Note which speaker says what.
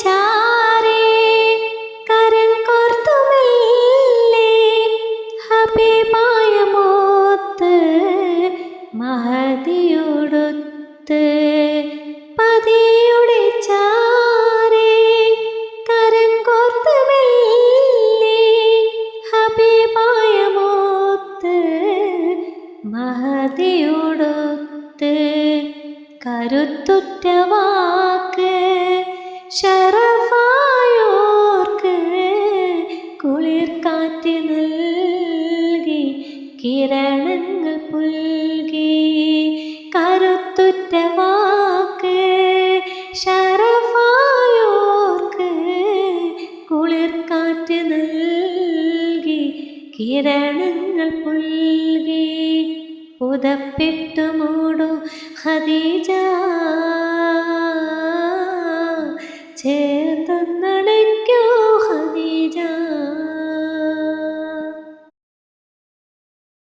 Speaker 1: ചാരേ കരം ചാരേ കരം കോർത്തുമെല്ലെ? ഹബീബായ മോത്ത് മഹതിയോടൊത്ത് കരുത്തുറ്റ കിരണങ്ങൾ പുൽകി കരുത്തുറ്റ വാക്ക് ശരഫായോർക്ക് കുളിർക്കാറ്റ് നൽകി കിരണങ്ങൾ പുൽകി പുതപ്പിട്ടു മൂടു ഹദീജ ചേ